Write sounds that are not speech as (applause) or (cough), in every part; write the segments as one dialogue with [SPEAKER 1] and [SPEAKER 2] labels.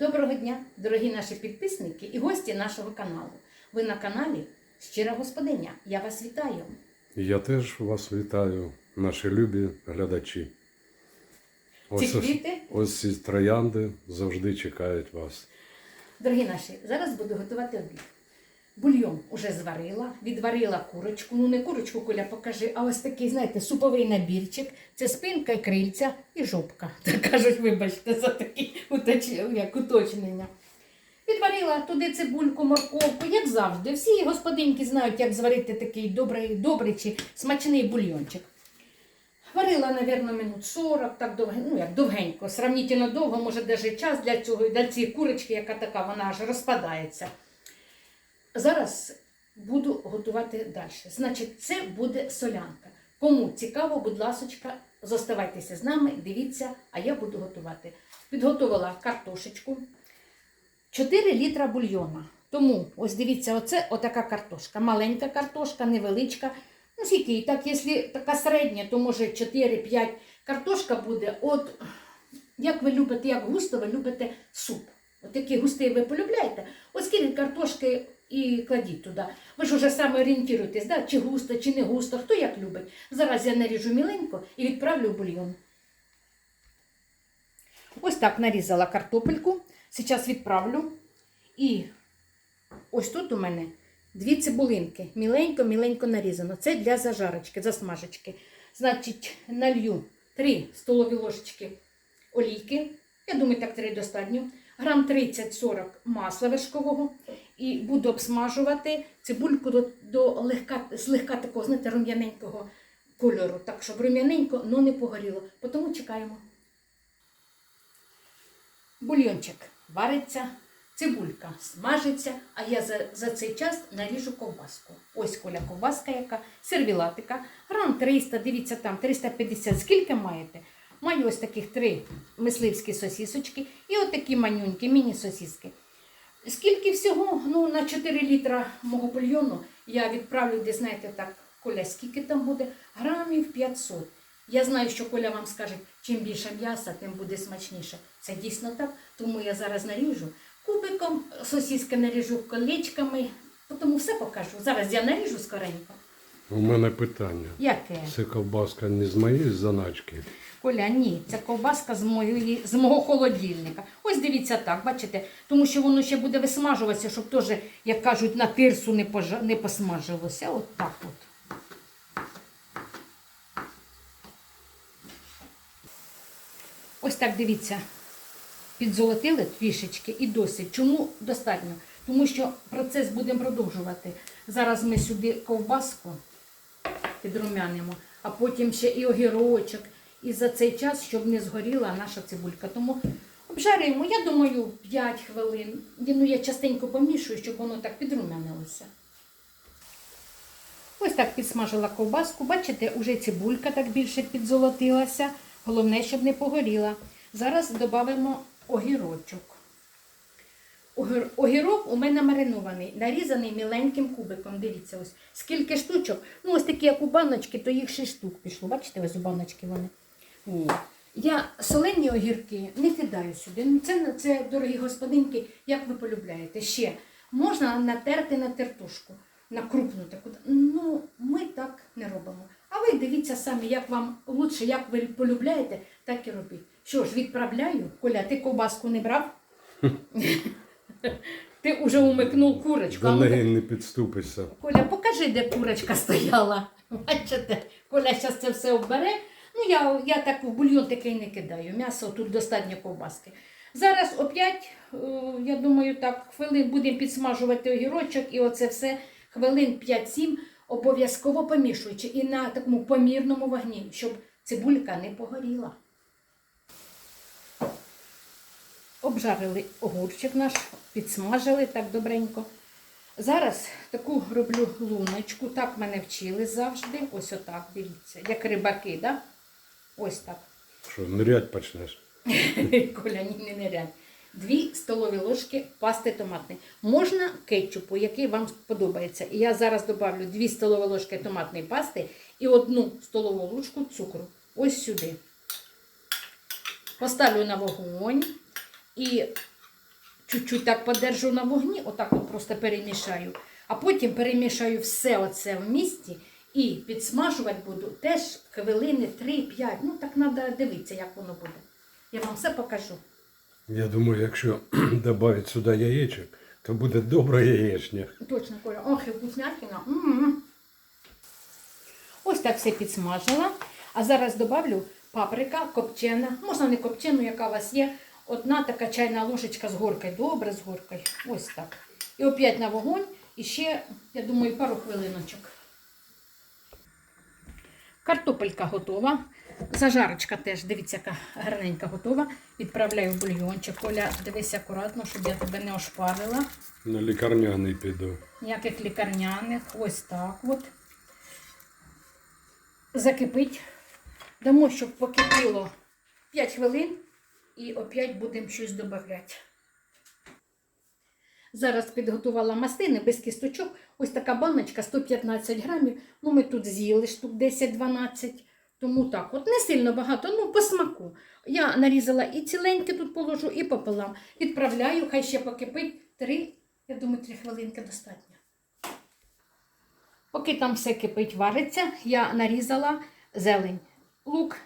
[SPEAKER 1] Доброго дня, дорогі наші підписники і гості нашого каналу. Ви на каналі Щира Господиня. Я вас вітаю.
[SPEAKER 2] Я теж вас вітаю, наші любі глядачі. Ось,
[SPEAKER 1] Ось,
[SPEAKER 2] ось ці троянди завжди чекають вас.
[SPEAKER 1] дорогі наші, зараз буду готувати обід. Бульйон уже зварила, відварила курочку. Ну не курочку, Коля, покажи, а ось такий, знаєте, суповий набірчик. Це спинка, крильця і жопка. (laughs) Так кажуть, вибачте, за такі як уточнення. Відварила туди цибульку, морковку, як завжди. Всі господинки знають, як зварити такий добрий, добрий чи смачний бульйончик. Варила, напевно, минут 40, так довго, ну як довгенько, сравнительно довго, може навіть час для цього, для цієї курочки, яка така, вона аж розпадається. Зараз буду готувати далі. Значить, це буде солянка. Кому цікаво, будь ласочка, зоставайтеся з нами, дивіться, а я буду готувати. Підготувала картошечку, 4 літра бульйона. Тому ось дивіться, оце отака картошка. Маленька картошка, невеличка. Ну, скільки, і так, якщо така середня, то може 4-5 картошка буде. От як ви любите, як густо ви любите суп. От такий густий ви полюбляєте. Ось скільки картошки і кладіть туди. Ви ж вже саме орієнтуєтесь, да? чи густо, чи не густо, хто як любить. Зараз я наріжу міленько і відправлю бульйон. Ось так нарізала картопельку. Зараз відправлю. І ось тут у мене дві цибулинки. Міленько-міленько нарізано. Це для зажарочки, засмажечки. Значить, налью 3 столові ложечки олійки. Я думаю, так 3 достатньо. Грам 30-40 масла вершкового. І буду обсмажувати цибульку до, до легка, злегка такого, знаєте, рум'яненького кольору. Так, щоб рум'яненько, але не погоріло. Тому чекаємо. Бульйончик вариться, цибулька смажиться, а я за, за цей час наріжу ковбаску. Ось коля ковбаска, яка сервілатика, грам 300, дивіться там, 350, скільки маєте? Маю ось таких три мисливські сосісочки і отакі манюнькі, міні-сосіски. Скільки всього? Ну, на 4 літра мого бульйону я відправлю, де знаєте так, Коля, скільки там буде? Грамів 500. Я знаю, що Коля вам скаже, чим більше м'яса, тим буде смачніше. Це дійсно так, тому я зараз наріжу кубиком, сосіски наріжу колечками, тому все покажу. Зараз я наріжу скоренько.
[SPEAKER 2] У мене питання.
[SPEAKER 1] Яке?
[SPEAKER 2] Це ковбаска не з моєї заначки.
[SPEAKER 1] Коля, ні, це ковбаска з, моєї, з мого холодильника. Ось дивіться так, бачите, тому що воно ще буде висмажуватися, щоб теж, як кажуть, на тирсу не, пожа... не посмажилося. От так от. Ось так дивіться. Підзолотили трішечки і досить. Чому достатньо? Тому що процес будемо продовжувати. Зараз ми сюди ковбаску підрумянимо, а потім ще і огірочок. І за цей час, щоб не згоріла наша цибулька. Тому обжарюємо, я думаю, 5 хвилин. Ну, я частенько помішую, щоб воно так підрумянилося. Ось так підсмажила ковбаску. Бачите, уже цибулька так більше підзолотилася. Головне, щоб не погоріла. Зараз додамо огірочок. Огір- Огірок у мене маринований, нарізаний міленьким кубиком. Дивіться, ось скільки штучок. Ну, ось такі, як у баночки, то їх 6 штук пішло. Бачите, ось у баночки вони. О. Я солені огірки не кидаю сюди. Ну, Це, це, дорогі господинки, як ви полюбляєте. Ще можна натерти на тертушку, на крупну таку. Ну, ми так не робимо. А ви дивіться самі, як вам лучше, як ви полюбляєте, так і робіть. Що ж, відправляю. Коля, ти ковбаску не брав? (laughs) Ти вже умикнув курочку.
[SPEAKER 2] До
[SPEAKER 1] ну,
[SPEAKER 2] неї не підступишся.
[SPEAKER 1] Коля, покажи, де курочка стояла. Бачите, Коля зараз це все обере. Ну, я, я так в бульйон такий не кидаю. М'ясо тут достатньо ковбаски. Зараз опять, е, я думаю, так, хвилин будемо підсмажувати огірочок і оце все хвилин 5-7 обов'язково помішуючи і на такому помірному вогні, щоб цибулька не погоріла. Обжарили огурчик наш, підсмажили так добренько. Зараз таку роблю луночку, так мене вчили завжди. Ось отак, дивіться, як рибаки, да? Ось так.
[SPEAKER 2] Що, нирять почнеш? (laughs)
[SPEAKER 1] Коля, ні, не нерянь. Дві столові ложки пасти томатної. Можна кетчупу, який вам подобається. І я зараз добавлю 2 столові ложки томатної пасти і одну столову ложку цукру. Ось сюди. Поставлю на вогонь і чуть-чуть так подержу на вогні, отак от просто перемішаю. А потім перемішаю все оце в місті і підсмажувати буду теж хвилини 3-5. Ну так треба дивитися, як воно буде. Я вам все покажу.
[SPEAKER 2] Я думаю, якщо (clears throat) додати сюди яєчок, то буде добра яєчня.
[SPEAKER 1] Точно, Коля. Ох, і вкуснятина. Ось так все підсмажила. А зараз добавлю паприка копчена. Можна не копчену, яка у вас є. Одна така чайна ложечка з горкою. Добре з горкою. Ось так. І опять на вогонь. І ще, я думаю, пару хвилиночок. Картопелька готова. Зажарочка теж, дивіться, яка гарненька готова. Відправляю в бульйончик. Коля, дивись акуратно, щоб я тебе не ошпарила
[SPEAKER 2] На лікарняний піду.
[SPEAKER 1] ніяких лікарняних. Ось так от. Закипить. Дамо, щоб покипіло 5 хвилин і опять будемо щось додавати. Зараз підготувала мастини без кісточок. Ось така баночка 115 грамів. Ну, ми тут з'їли штук 10-12. Тому так, от не сильно багато, ну по смаку. Я нарізала і ціленьке тут положу, і пополам. Відправляю, хай ще покипить 3, я думаю, 3 хвилинки достатньо. Поки там все кипить, вариться, я нарізала зелень. Лук,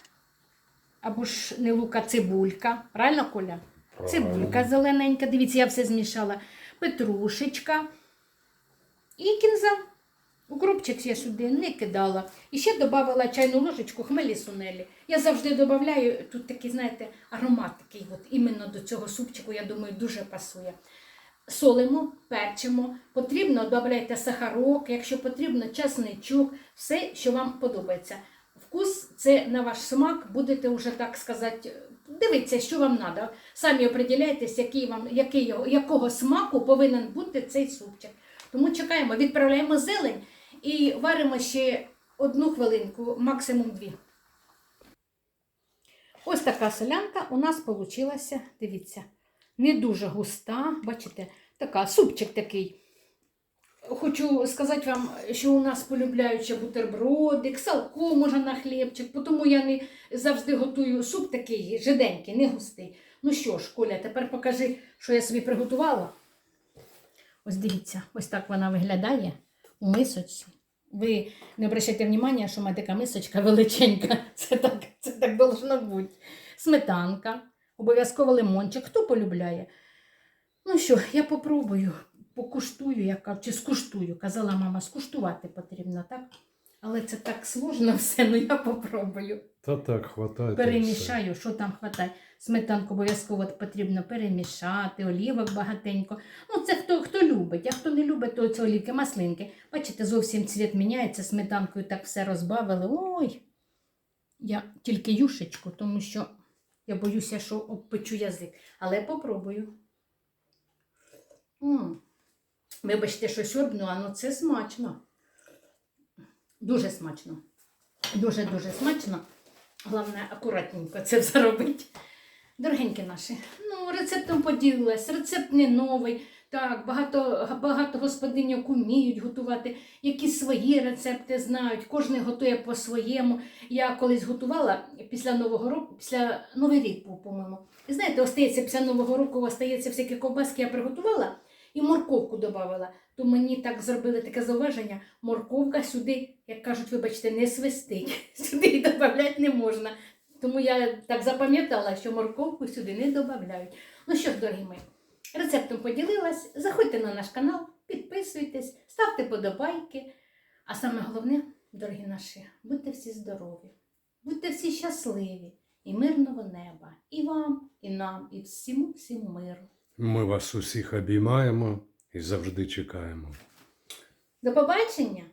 [SPEAKER 1] або ж не лук, а цибулька. Правильно, Коля?
[SPEAKER 2] Правильно.
[SPEAKER 1] Цибулька зелененька. Дивіться, я все змішала. Петрушечка і кінза. Укропчик я сюди не кидала. І ще додала чайну ложечку хмелі сунелі. Я завжди додаю тут такий, знаєте, аромат такий, от іменно до цього супчику, я думаю, дуже пасує. Солимо, перчимо, потрібно додайте сахарок, якщо потрібно, часничок, все, що вам подобається. Вкус це на ваш смак, будете вже так сказати, дивіться, що вам треба. Самі определяйтесь, який вам, який, якого смаку повинен бути цей супчик. Тому чекаємо, відправляємо зелень і варимо ще одну хвилинку, максимум дві. Ось така солянка у нас вийшла, дивіться, не дуже густа, бачите, така, супчик такий. Хочу сказати вам, що у нас полюбляють ще бутербродик, салко може на хлібчик, тому я не завжди готую суп такий жиденький, не густий. Ну що ж, Коля, тепер покажи, що я собі приготувала. Ось дивіться, ось так вона виглядає у мисочці. Ви не обращайте внимання, що в мене така мисочка величенька. (laughs) Це так, це так должно бути. Сметанка, обов'язково лимончик. Хто полюбляє? Ну що, я попробую, покуштую, яка, чи скуштую. Казала мама, скуштувати потрібно, так? Але це так сложно все, ну я попробую.
[SPEAKER 2] Та так, хватає.
[SPEAKER 1] Перемішаю, що там хватає. Сметанку обов'язково потрібно перемішати, олівок багатенько. Ну, це хто, хто любить, а хто не любить, то це олівки, маслинки. Бачите, зовсім цвіт міняється, сметанкою так все розбавили. Ой! Я тільки юшечку, тому що я боюся, що обпечу язик. Але попробую. м Вибачте, що сьорбну, а ну це смачно. Дуже смачно. Дуже-дуже смачно. Головне, акуратненько це все. Дорогенькі наші, ну, рецептом поділилась, рецепт не новий. Так, багато, багато господиньок уміють готувати, якісь свої рецепти знають, кожен готує по-своєму. Я колись готувала після Нового року, після Новий рік був, по-моєму. І знаєте, остається після Нового року, остається всякі ковбаски, я приготувала і морковку додавала. То мені так зробили таке зауваження, морковка сюди, як кажуть, вибачте, не свистить. (laughs) Сюди її додавати не можна. Тому я так запам'ятала, що морковку сюди не додають. Ну що ж, дорогі мої, рецептом поділилась. Заходьте на наш канал, підписуйтесь, ставте подобайки. А саме головне, дорогі наші, будьте всі здорові, будьте всі щасливі і мирного неба. І вам, і нам, і всьому всім миру.
[SPEAKER 2] Ми вас усіх обіймаємо і завжди чекаємо.
[SPEAKER 1] До побачення!